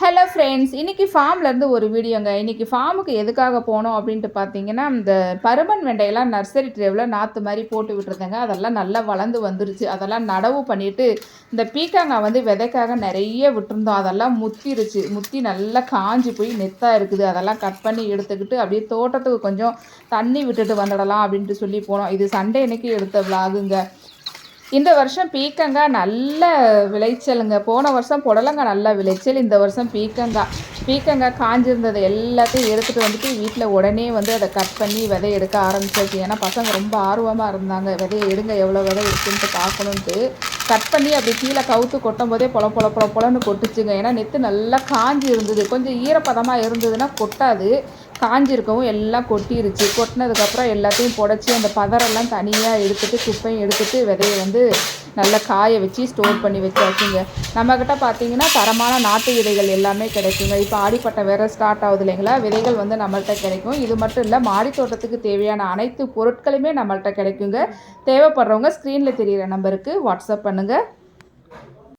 Hello friends இன்றைக்கி ஃபார்ம்லேருந்து ஒரு வீடியோங்க. இன்றைக்கி ஃபார்முக்கு எதுக்காக போனோம் அப்படின்ட்டு பார்த்தீங்கன்னா இந்த பருமன் வெண்டையெல்லாம் நர்சரி ட்ரேவில் நாற்று மாதிரி போட்டு விட்டுருந்தேங்க. அதெல்லாம் நல்லா வளர்ந்து வந்துருச்சு. அதெல்லாம் நடவு பண்ணிவிட்டு இந்த பீக்காங்காய் வந்து விதைக்காக நிறைய விட்டுருந்தோம். அதெல்லாம் முத்திருச்சு. முத்தி நல்லா காஞ்சி போய் நெத்தாக இருக்குது. அதெல்லாம் கட் பண்ணி எடுத்துக்கிட்டு அப்படியே தோட்டத்துக்கு கொஞ்சம் தண்ணி விட்டுட்டு வந்துடலாம் அப்படின்ட்டு சொல்லி போனோம். இது சண்டே அன்றைக்கி எடுத்த விலாகுங்க இந்த வருஷம் பீக்கங்காய் நல்ல விளைச்சலுங்க. போன வருஷம் புடலங்காய் நல்லா விளைச்சல் இந்த வருஷம் பீக்கங்காய். பீக்கங்காய் காஞ்சிருந்தது எல்லாத்தையும் எடுத்துகிட்டு வந்துட்டு வீட்டில் உடனே வந்து அதை கட் பண்ணி விதை எடுக்க ஆரம்பிச்சிருச்சு ஏன்னா பசங்க ரொம்ப ஆர்வமாக இருந்தாங்க. விதையை எடுங்க எவ்வளோ விதை இருக்குன்ட்டு பார்க்கணுன்ட்டு. கட் பண்ணி அப்படி கீழே கவுத்து கொட்டும் போதே பொல பொல பொல பொலன்னு கொட்டுச்சுங்க. ஏன்னா நெத்து நல்லா காஞ்சி இருந்தது. கொஞ்சம் ஈரப்பதமாக இருந்ததுன்னா கொட்டாது. காஞ்சிருக்கவும் எல்லாம் கொட்டிருச்சு. கொட்டினதுக்கப்புறம் எல்லாத்தையும் புடச்சி அந்த பதரெல்லாம் தனியாக எடுத்துகிட்டு குப்பையும் எடுத்துகிட்டு விதையை வந்து நல்லா காய வச்சு ஸ்டோர் பண்ணி வச்சாச்சுங்க. நம்மக்கிட்ட பார்த்தீங்கன்னா தரமான நாட்டு விதைகள் எல்லாமே கிடைக்குங்க. இப்போ ஆடிப்பட்டம் வேறு ஸ்டார்ட் ஆகுது இல்லைங்களா? விதைகள் வந்து நம்மள்கிட்ட கிடைக்கும். இது மட்டும் இல்லை மாடி தோட்டத்துக்கு தேவையான அனைத்து பொருட்களுமே நம்மள்கிட்ட கிடைக்குங்க. தேவைப்படுறவங்க ஸ்க்ரீனில் தெரிகிற நம்பருக்கு வாட்ஸ்அப் பண்ணுங்கள்